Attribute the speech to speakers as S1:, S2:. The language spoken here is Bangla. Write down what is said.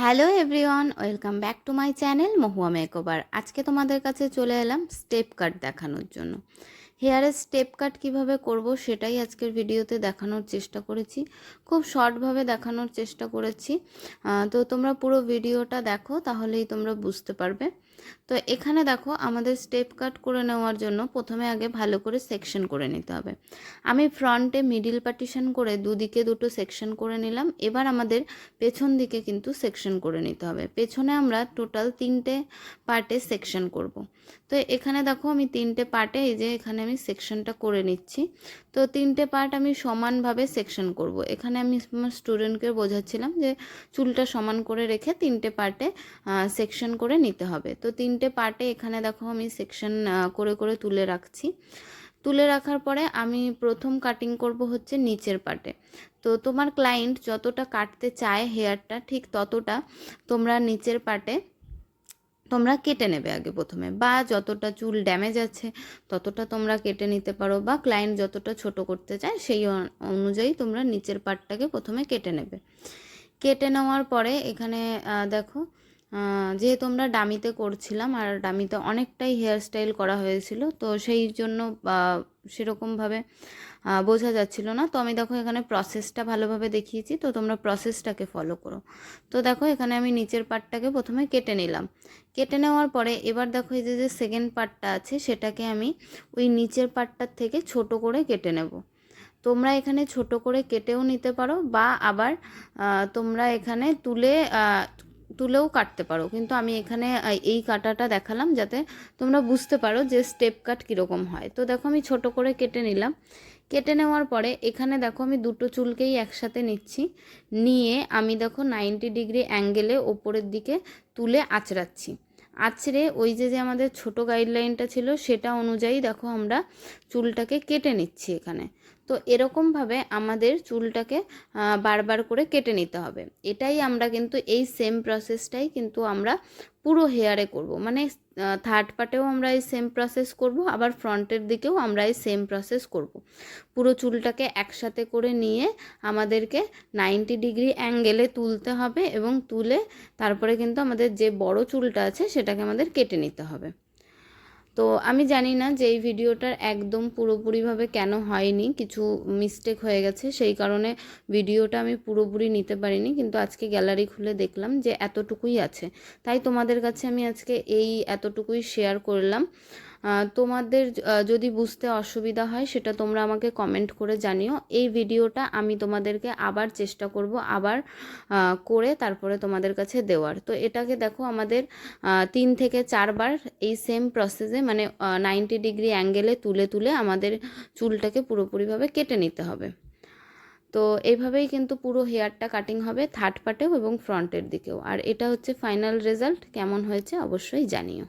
S1: Hello everyone, welcome back to my channel Mahua makeover. আজকে তোমাদের কাছে চলে এলাম স্টেপ কাট দেখানোর জন্য। হেয়ারের স্টেপ কাট কীভাবে করব সেটাই আজকের ভিডিওতে দেখানোর চেষ্টা করেছি। খুব শর্টভাবে দেখানোর চেষ্টা করেছি। তো তোমরা পুরো ভিডিওটা দেখো, তাহলেই তোমরা বুঝতে পারবে। তো এখানে দেখো আমাদের স্টেপ কাট করে নেওয়ার জন্য প্রথমে আগে ভালো করে সেকশন করে নিতে হবে। আমি ফ্রন্টে মিডিল পার্টিশন করে দুদিকে দুটো সেকশন করে নিলাম, এবার আমাদের পেছন দিকে কিন্তু সেকশন করে নিতে হবে। পেছনে আমরা টোটাল তিনটে পার্টে সেকশন করব। তো এখানে দেখো আমি তিনটে পার্টে, এই যে এখানে আমি সেকশনটা করে নিচ্ছি। তো তিনটে পার্ট আমি সমানভাবে সেকশন করব। এখানে আমি আমার স্টুডেন্টকে বোঝাচ্ছিলাম যে চুলটা সমান করে রেখে তিনটে পার্টে সেকশন করে নিতে হবে। তো তিনটে পার্টে এখানে দেখো আমি সেকশন করে করে তুলে রাখছি। তুলে রাখার পরে আমি প্রথম কাটিং করব হচ্ছে নিচের পার্টে। তো তোমার ক্লায়েন্ট যতটা কাটতে চায় হেয়ারটা ঠিক ততটা তোমরা নিচের পার্টে তোমরা কেটে নেবে আগে প্রথমে। বা যতটা চুল ড্যামেজ আছে, ততটা তোমরা কেটে নিতে পারো বা ক্লায়েন্ট যতটা ছোট করতে চায়, সেই অনুযায়ী তোমরা নিচের পার্টটাকে প্রথমে কেটে নেবে। কেটে নেওয়ার পরে এখানে দেখো যেহেতু আমরা ডামিতে করছিলাম আর ডামিতে অনেকটাই হেয়ারস্টাইল করা হয়েছিল, তো সেই জন্য সেরকমভাবে বোঝা যাচ্ছিল না। তো আমি দেখো এখানে প্রসেসটা ভালোভাবে দেখিয়েছি, তো তোমরা প্রসেসটাকে ফলো করো। তো দেখো এখানে আমি নিচের পার্টটাকে প্রথমে কেটে নিলাম। কেটে নেওয়ার পরে এবার দেখো এই যে যে সেকেন্ড পার্টটা আছে, সেটাকে আমি ওই নিচের পার্টটার থেকে ছোট করে কেটে নেব। তোমরা এখানে ছোট করে কেটেও নিতে পারো, বা আবার তোমরা এখানে তুলে তুলেও কাটতে পারো। কিন্তু আমি এখানে এই কাটাটা দেখালাম যাতে তোমরা বুঝতে পারো যে স্টেপ কাট কীরকম হয়। তো দেখো আমি ছোট করে কেটে নিলাম। কেটে নেওয়ার পরে এখানে দেখো আমি দুটো চুলকেই একসাথে নিচ্ছি। নিয়ে আমি দেখো নাইনটি ডিগ্রি অ্যাঙ্গেলে ওপরের দিকে তুলে আঁচড়াচ্ছি। আঁচড়ে ওই যে যে আমাদের ছোট গাইডলাইনটা ছিল, সেটা অনুযায়ী দেখো আমরা চুলটাকে কেটে নিচ্ছি এখানে। তো এরকমভাবে আমাদের চুলটাকে বারবার করে কেটে নিতে হবে। এটাই আমরা কিন্তু এই সেম প্রসেসটাই কিন্তু আমরা পুরো হেয়ারে করব। মানে থার্ড পার্টেও আমরা এই সেম প্রসেস করব, আবার ফ্রন্টের দিকেও আমরা এই সেম প্রসেস করব। পুরো চুলটাকে একসাথে করে নিয়ে আমাদেরকে নাইনটি ডিগ্রি অ্যাঙ্গেলে তুলতে হবে এবং তুলে তারপরে কিন্তু আমাদের যে বড় চুলটা আছে সেটাকে আমাদের কেটে নিতে হবে। তো আমি জানি না যে এই ভিডিওটার একদম পুরোপুরিভাবে কেন হয়নি, কিছু মিস্টেক হয়ে গেছে, সেই কারণে ভিডিওটা আমি পুরোপুরি নিতে পারিনি, কিন্তু আজকে গ্যালারি খুলে দেখলাম যে এতটুকুই আছে। তাই তোমাদের কাছে আমি আজকে এই এতটুকুই শেয়ার করলাম। তোমাদের যদি বুঝতে অসুবিধা হয়, সেটা তোমরা আমাকে কমেন্ট করে জানিও। এই ভিডিওটা আমি তোমাদেরকে আবার চেষ্টা করব, আবার করে তারপরে তোমাদের কাছে দেওয়ার। তো এটাকে দেখো আমাদের তিন থেকে চারবার এই সেম প্রসেসে মানে নাইনটি ডিগ্রি অ্যাঙ্গেলে তুলে তুলে আমাদের চুলটাকে পুরোপুরিভাবে কেটে নিতে হবে। তো এইভাবেই কিন্তু পুরো হেয়ারটা কাটিং হবে থার্ড পার্টেও এবং ফ্রন্টের দিকেও। আর এটা হচ্ছে ফাইনাল রেজাল্ট কেমন হয়েছে অবশ্যই জানিও।